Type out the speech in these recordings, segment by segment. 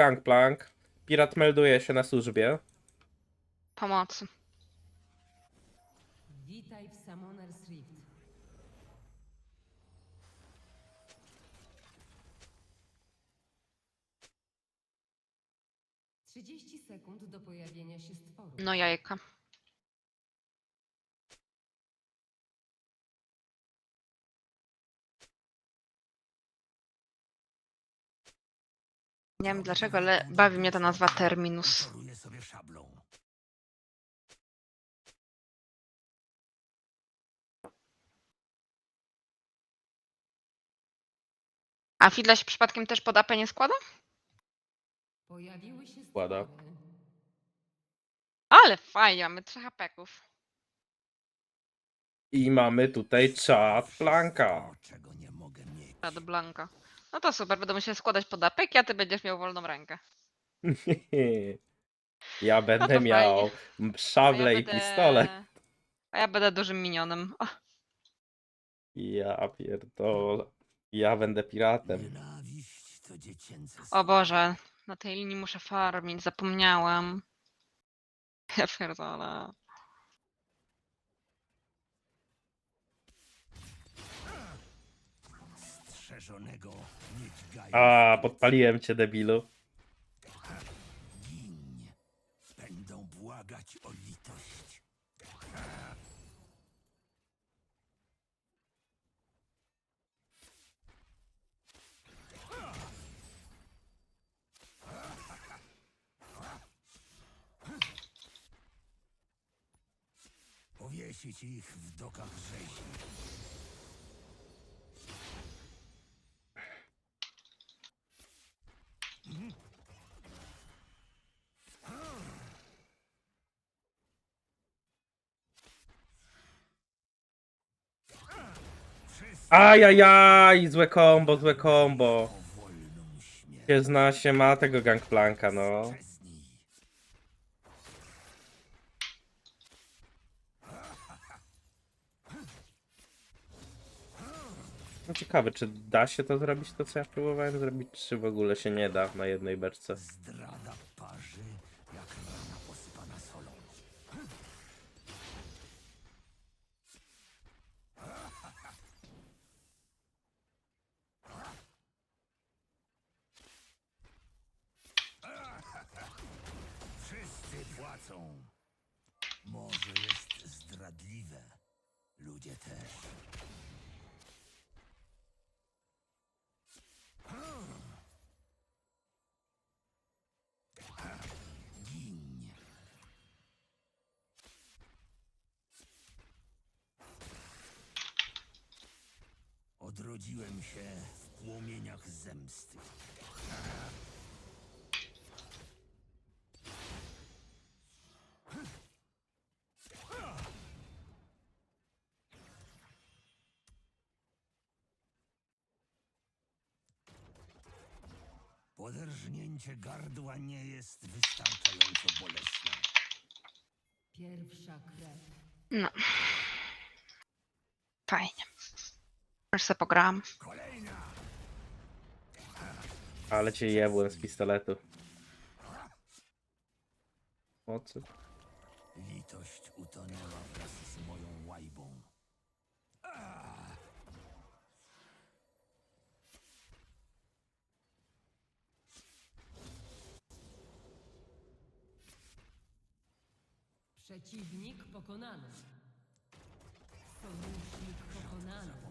Gangplank. Pirat melduje się na służbie. Pomocy. Witaj w Summoner's Rift. Trzydzieści sekund do pojawienia się stworu. No jajka. Nie wiem dlaczego, ale bawi mnie ta nazwa Terminus. Poruję sobie szablą. A Fidla się przypadkiem też pod AP nie składa? Pojawiły się Składa. Ale fajnie, mamy trzech apeków. I mamy tutaj czat Planka. To, czego nie mogę mieć. Rad Blanka. No to super, będę musiał składać pod apeki, a ty będziesz miał wolną rękę. Ja będę to miał A ja i będę- pistolet. A ja będę dużym minionem. O, Ja pierdolę. Ja będę piratem. O Boże, na tej linii muszę farmić, zapomniałam. Ja pierdolę. strzeżonego. A, podpaliłem cię, debilu. Będą błagać o litość. Powiesić ich w dokach rzezi. Ajajaj, złe kombo, złe kombo. Się zna się ma tego gangplanka, no. No ciekawe, czy da się to zrobić, to co ja próbowałem zrobić, czy w ogóle się nie da na jednej beczce parzy, jak rana posypana solą. Wszyscy płacą. Morze jest zdradliwe. Ludzie też. Gin. Odrodziłem się w płomieniach zemsty. Poderżnięcie gardła nie jest wystarczająco bolesne. Pierwsza krew. No. Fajnie. Już se pogram. Kolejna! Ale cię jebłem z pistoletu. Mocy. Litość utonęła wraz z moją łajbą. Przeciwnik pokonany. Sojusznik pokonany.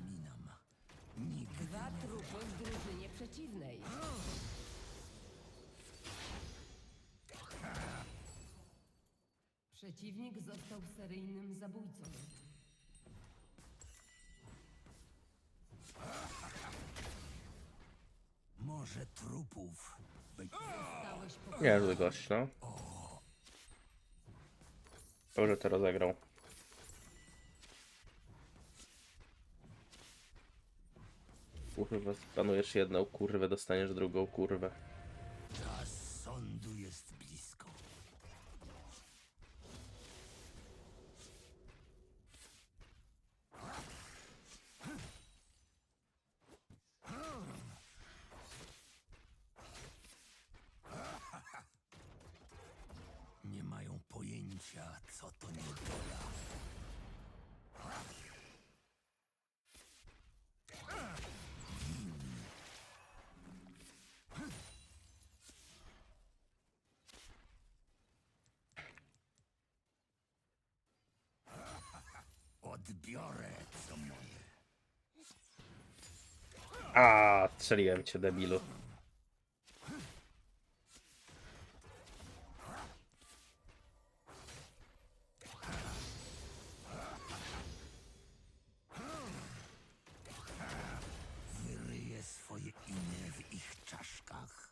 Dwa trupy w drużynie przeciwnej. Przeciwnik został seryjnym zabójcą. może trupów być pokonany. Niezły gość, no. Dobrze to rozegrał. Kurwa, planujesz jedną kurwę, dostaniesz drugą kurwę. A, strzeliłem cię, debilu. Wyryję swoje imię w ich czaszkach.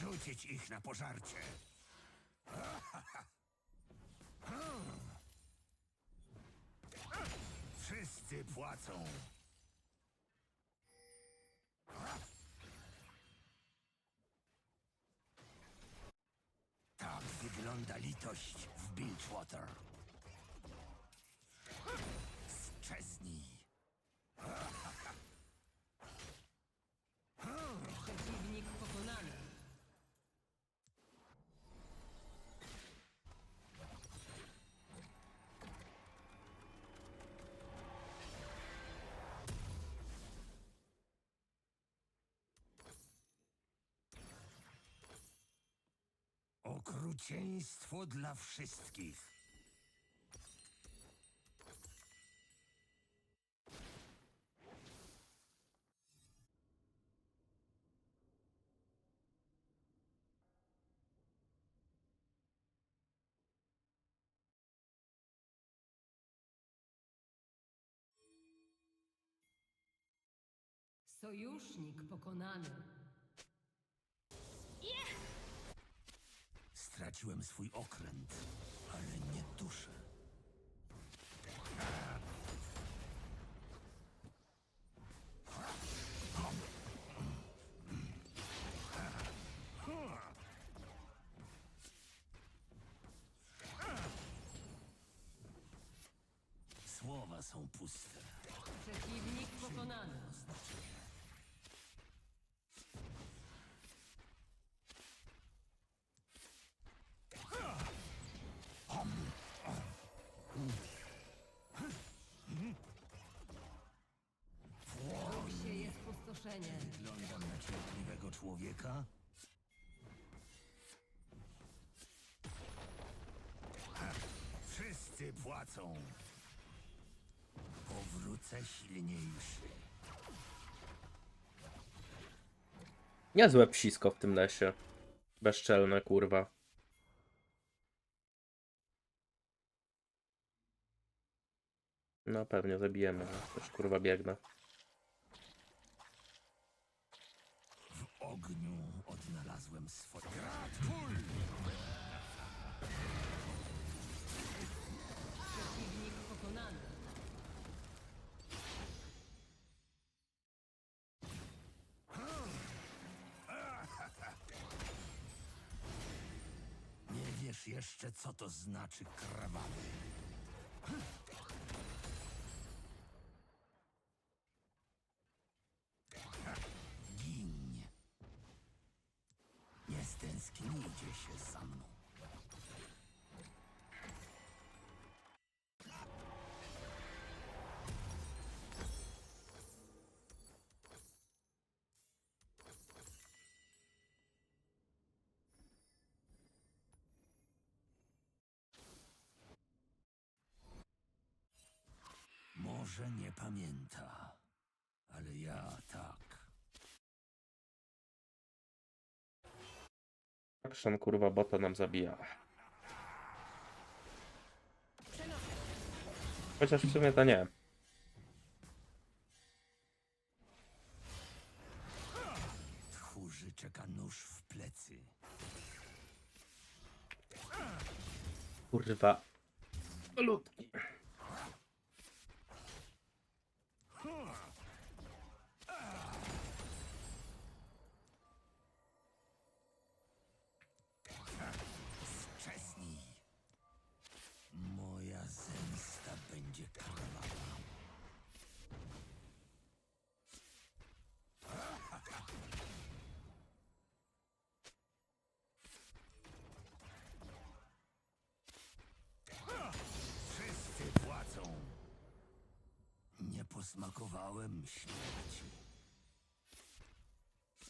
Rzucić ich na pożarcie. Wszyscy płacą. Tak wygląda litość w Bilgewater. Strzeznij. Przeciwnik pokonany. Okrucieństwo dla wszystkich. Sojusznik pokonany. Straciłem swój okręt, ale nie duszę. Słowa są puste. Przeciwnik pokonany. Ruch się jest pustoszenie. Wyglądam na cierpliwego człowieka? Wszyscy płacą. Powrócę silniejszy. Niezłe psisko w tym lesie. Bezczelne, kurwa. No pewnie zabijemy, też kurwa biegnę. W ogniu odnalazłem swoje... Kul! Przeciwnik pokonany. Nie wiesz jeszcze, co to znaczy krwawy. Może nie pamięta, ale ja tak. Action kurwa bota nam zabija. Chociaż w sumie to nie.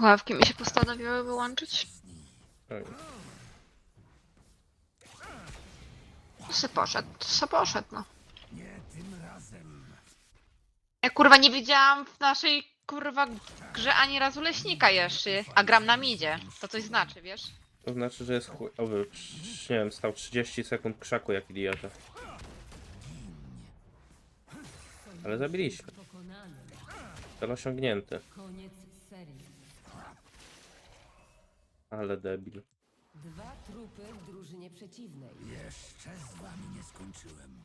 Ławki mi się postanowiły wyłączyć. Oj. Se poszedł, se poszedł, no. Nie tym razem. Ja kurwa nie widziałam w naszej kurwa grze ani razu leśnika jeszcze, a gram na midzie. To coś znaczy, wiesz? To znaczy, że jest chujowy. Nie wiem, stał 30 sekund krzaku jak idiota. Ale zabiliśmy. Cel osiągnięty. Koniec Ale debil. Dwa trupy w drużynie przeciwnej. Jeszcze z wami nie skończyłem.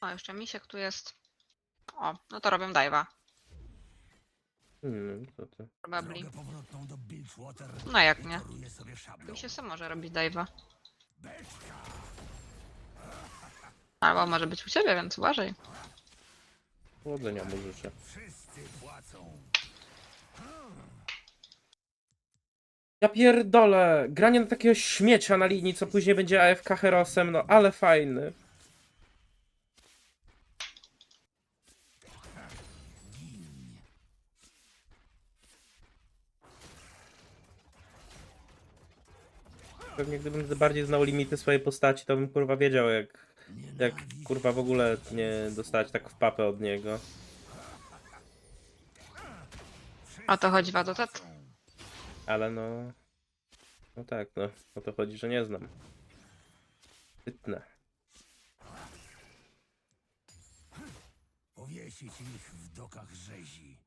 O, jeszcze misiek tu jest. O, no to robię dive'a. Hmm, co to? Probably. Drogę powrotną do Bilgewater No jak nie? toruję sobie szablą. Mi się sam może robić dive'a. Beczka! Albo może być u ciebie, więc uważaj. Powodzenia mu życzę. Ja pierdolę! Granie na takiego śmiecia na linii, co później będzie AFK Herosem, no ale fajny. Pewnie gdybym bardziej znał limity swojej postaci, to bym kurwa wiedział jak, jak kurwa w ogóle nie dostać tak w papę od niego. O to chodzi Wadotat? Ale no... No tak, no. O to chodzi, że nie znam. Pytne. Powiesić ich w dokach rzezi.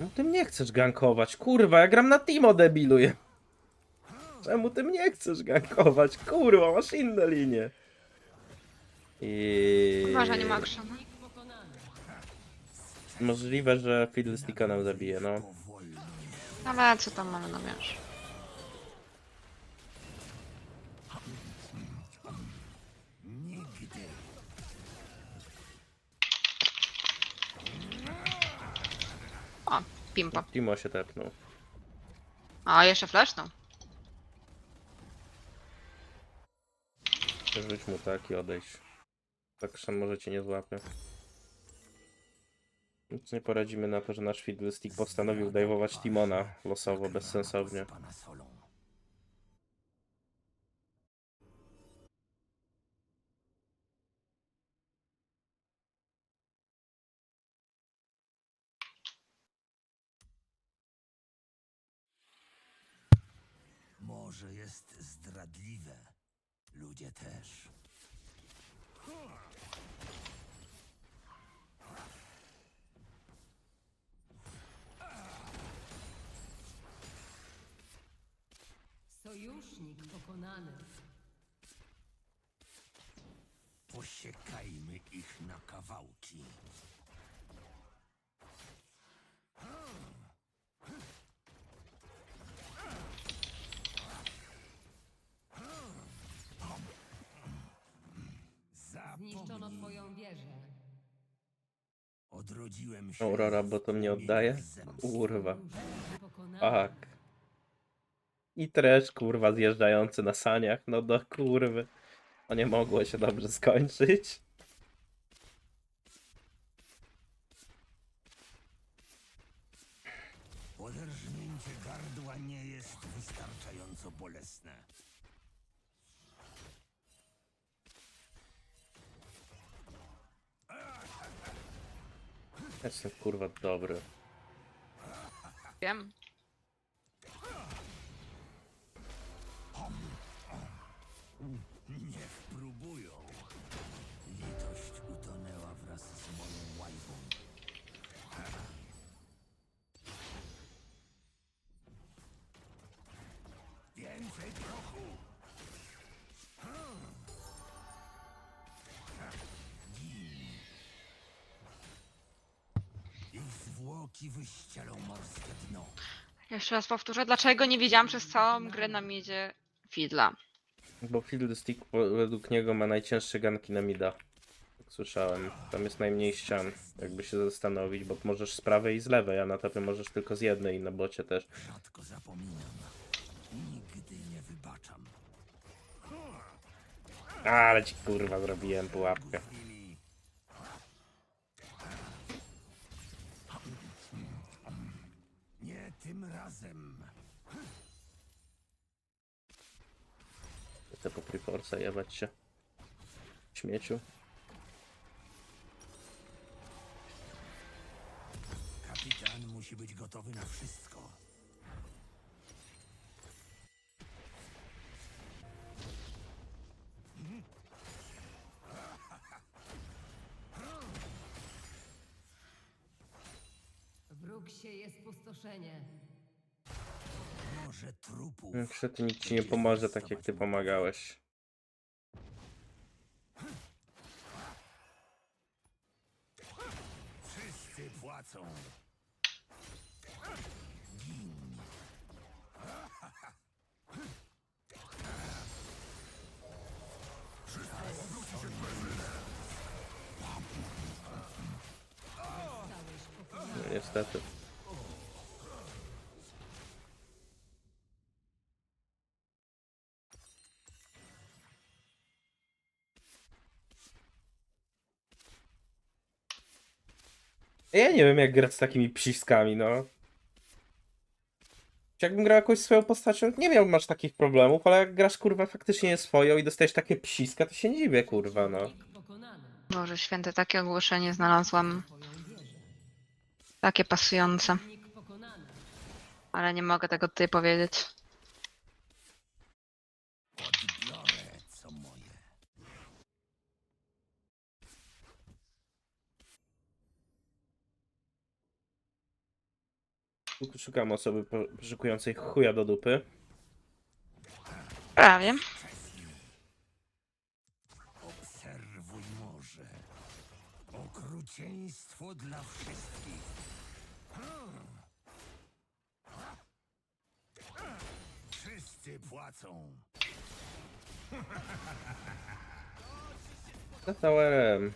No ty mnie chcesz gankować, kurwa, ja gram na Timo debiluję. Czemu ty mnie chcesz gankować? Kurwa, masz inne linie. I... Uważaj, nie ma pokonany. Możliwe, że Fiddlesticka nam zabije, no. Powolny. Ale co tam mamy, no wiesz. Nigdy. O, pimpa. Timo się tepnął. A, jeszcze fleszną. Rzuć mu tak i odejść. Tak Szan może cię nie złapie. Nic nie poradzimy na to, że nasz Fiddlestick postanowił dajwować Timona losowo, bezsensownie. Morze jest zdradliwe. Ludzie też. Sojusznik pokonany. Posiekajmy ich na kawałki. Zniszczono Zapomnij, twoją wieżę. Odrodziłem się. Aurora, bo to mnie oddaje? Kurwa. Tak. I tresz, kurwa, zjeżdżający na saniach, no do kurwy. To nie mogło się dobrze skończyć. Poderżnięcie gardła nie jest wystarczająco bolesne. Jestem kurwa dobry. Wiem. Zwłoki wyścielą morskie dno. Jeszcze raz powtórzę, dlaczego nie widziałam przez całą grę na miedzie Fidla. Bo Fiddlestick po- według niego ma najcięższe ganki na mida. Jak słyszałem. Tam jest najmniej ścian, jakby się zastanowić, bo możesz z prawej i z lewej, a na topie możesz tylko z jednej i na bocie też. Rzadko zapominam. wybaczam. Ale ci kurwa zrobiłem pułapkę. Chwili. Nie tym razem. Chcę po jebać się. Śmieciu. Kapitan musi być gotowy na wszystko. Wróg sieje spustoszenie. Może trupów. Niestety nic ci nie pomoże tak jak ty pomagałeś. Wszyscy płacą. No, niestety. Ja nie wiem jak grać z takimi psiskami, no. Jakbym grał jakąś swoją postacią, nie miał masz takich problemów, ale jak grasz kurwa faktycznie swoją i dostajesz takie psiska, to się nie dziwię kurwa, no. Boże święte, takie ogłoszenie znalazłam. Takie pasujące. Ale nie mogę tego tutaj powiedzieć. Odbiorę co moje. Tu Szukam osoby po- poszukującej chuja do dupy. Prawie. Obserwuj morze. Okrucieństwo dla wszystkich. Wszyscy płacą. Za towerem.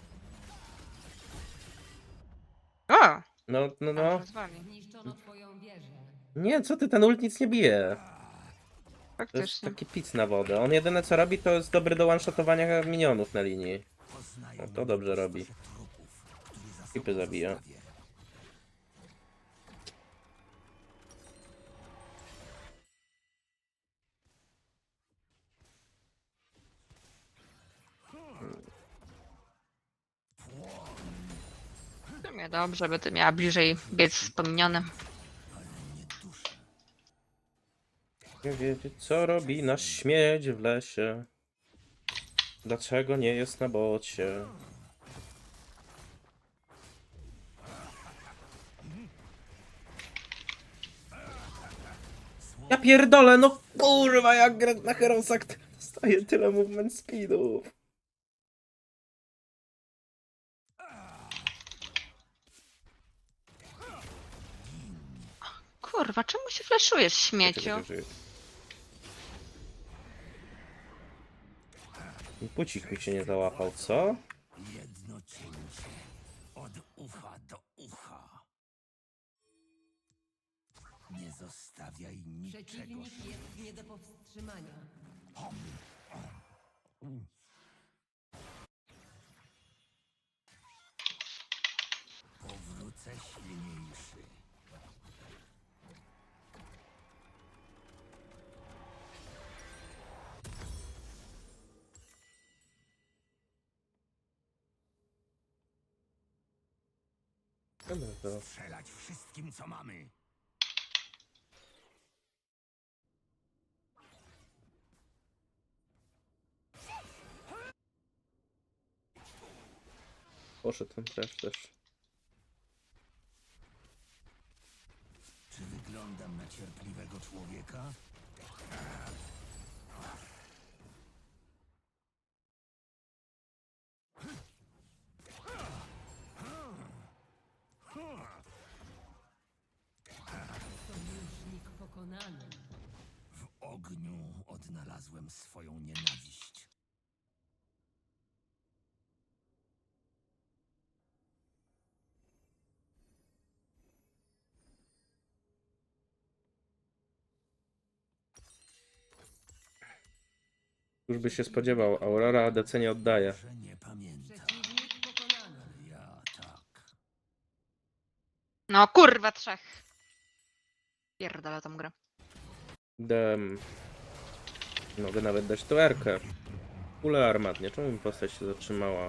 No, no, No. no. Zniszczono twoją wieżę. Nie, co ty, ten ult nic nie bije. To jest Faktycznie. taki pic na wodę. On jedyne co robi, to jest dobry do one-shotowania minionów na linii. No to dobrze robi. sobą zabija. Sumie dobrze, ty miała bliżej biec z pominionym. Nie wiedzieć, co robi nasz śmieć w lesie. Dlaczego nie jest na bocie? Ja pierdolę, no kurwa, jak na Herosach dostaje tyle movement speedów. Kurwa, czemu się fleszujesz, śmieciu? Pucik mi się nie załapał, co? Jedno cięcie. Od ucha do ucha. Nie zostawiaj niczego. Przeciwnik jest nie do powstrzymania. Dobra, to Strzelać wszystkim, co mamy. poszedł ten też też. Czy wyglądam na cierpliwego człowieka? Sojusznik pokonany. W ogniu odnalazłem swoją nienawiść. Już by się spodziewał, Aurora ADC nie oddaje. Że nie pamięta. Przeciwnik pokonany. Ja tak. No kurwa, trzech. Pierdolę tą grę. Dem. Mogę nawet dać tu erkę. Kule armatnie, czemu mi postać się zatrzymała?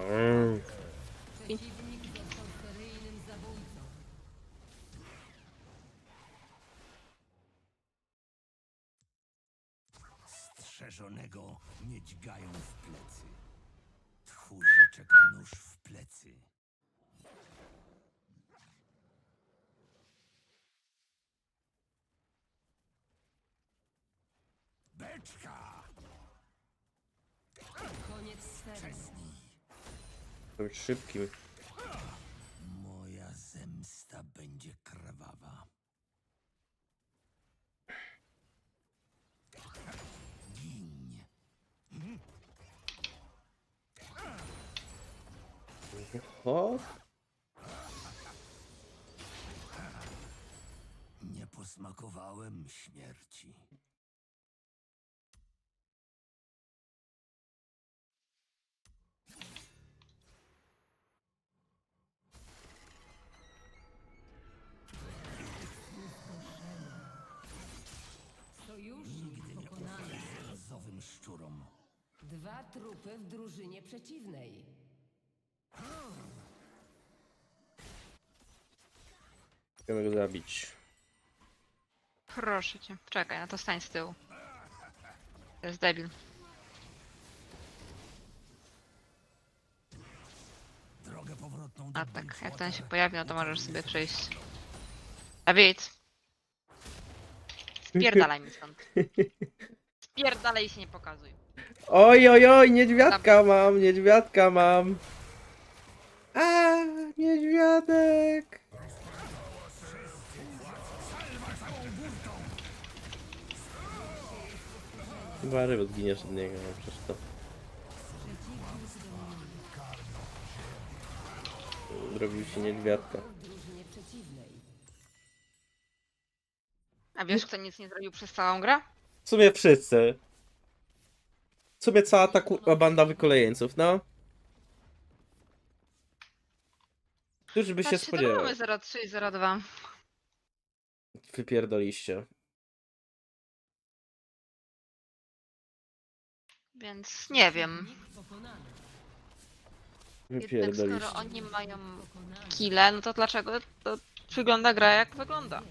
Strzeżonego nie dźgają w plecy. Tchórzy czeka nóż w plecy. Beczka! Być szybkim. Moja zemsta będzie krwawa. Gin. O, Nie posmakowałem śmierci. Dwa trupy w drużynie przeciwnej. chcemy go zabić. Proszę cię. Czekaj, no to stań z tyłu. To jest debil. Drogę powrotną do A tak, jak ten się pojawi, no to możesz sobie przejść. Dawid! Spierdalaj mi stąd. Spierdalaj i się nie pokazuj. Oj, oj, oj, niedźwiadka mam, niedźwiadka mam. A, niedźwiadek. Chyba ryby zginiesz od niego, no przecież to. Zrobił się niedźwiadka. A wiesz, kto nic nie zrobił przez całą grę? W sumie wszyscy. W sumie cała ta ku- banda wykolejeńców, no. Któż by się spodziewał? mamy 03 i 02. Wypierdoliście. Więc nie wiem. Jednak Wypierdoliście. skoro oni mają kile, no to dlaczego to wygląda gra jak wygląda?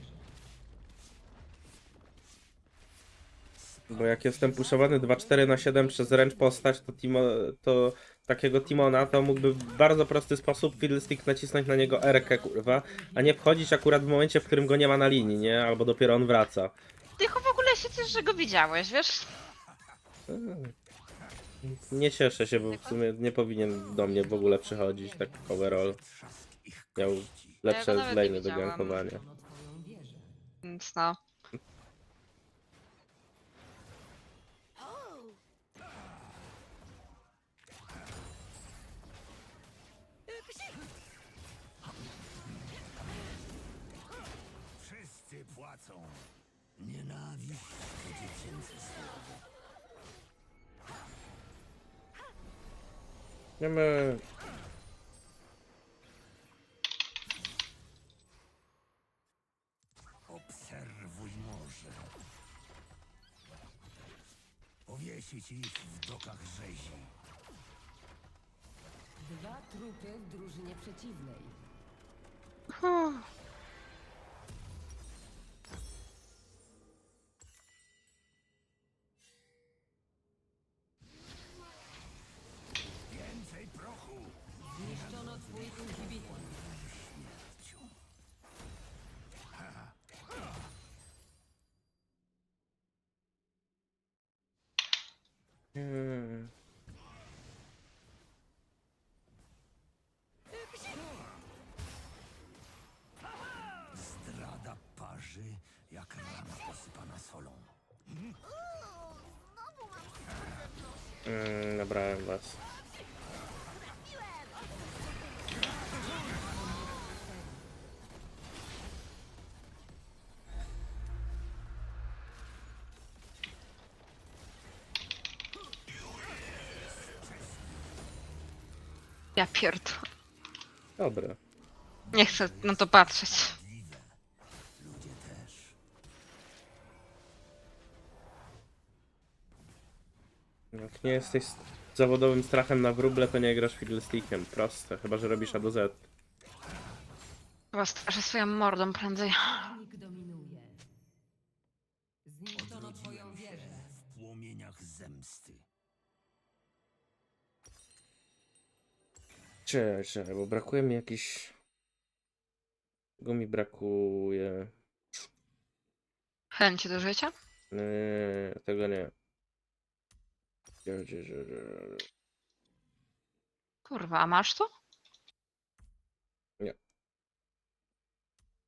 Bo jak jestem puszowany 2-4 na 7 przez ręcz postać, to, Timo, to takiego Timona to mógłby w bardzo prosty sposób fiddlestick nacisnąć na niego R, kurwa, a nie wchodzić akurat w momencie, w którym go nie ma na linii, nie? Albo dopiero on wraca. Ty w ogóle się ciesz, że go widziałeś, wiesz? Nie cieszę się, bo w sumie nie powinien do mnie w ogóle przychodzić, tak overall. Miał lepsze nie lane do gankowania. Więc no. Wiemy... Obserwuj morze. Powiesić ich w dokach rzezi. Dwa trupy w drużynie przeciwnej. Mm, nabrałem was. Ja pierdolę. Dobra. Nie chcę na to patrzeć. Nie jesteś zawodowym strachem na wróble, to nie grasz fiddlestickiem. Proste, chyba że robisz A do Z. Chyba straszę swoją mordą prędzej. Nikt dominuje. Zniszczono twoją wieżę. W płomieniach zemsty. Czekaj, czekaj, bo brakuje mi jakiś... Czego mi brakuje? Chęci do życia? Nie, tego nie. Kurwa, a masz to?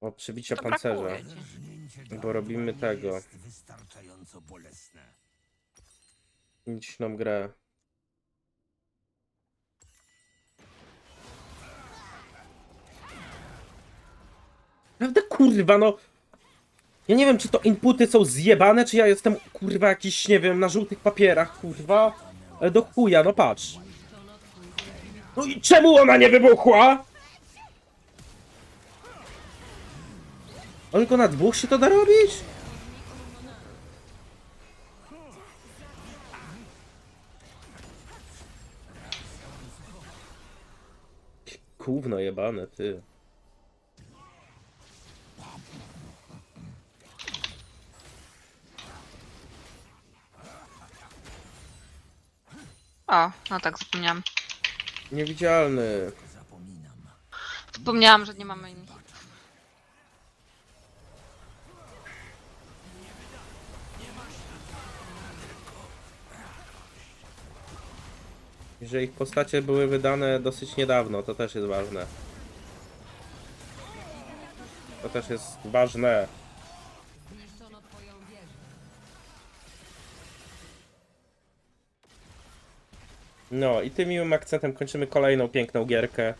O, przybicie To pancerza. brakuje. Bo robimy tego. Jest wystarczająco bolesne. Idź nam grę. Prawda kurwa no. Ja nie wiem czy to inputy są zjebane, czy ja jestem kurwa jakiś, nie wiem, na żółtych papierach, kurwa. Do chuja, no patrz. No i czemu ona nie wybuchła? Tylko na dwóch się to da robić? Gówno jebane, ty. O, no tak, zapomniałam. Niewidzialny. Zapominam. Zapomniałam, że nie mamy innych. Że ich postacie były wydane dosyć niedawno, to też jest ważne. To też jest ważne. No i tym miłym akcentem kończymy kolejną piękną gierkę.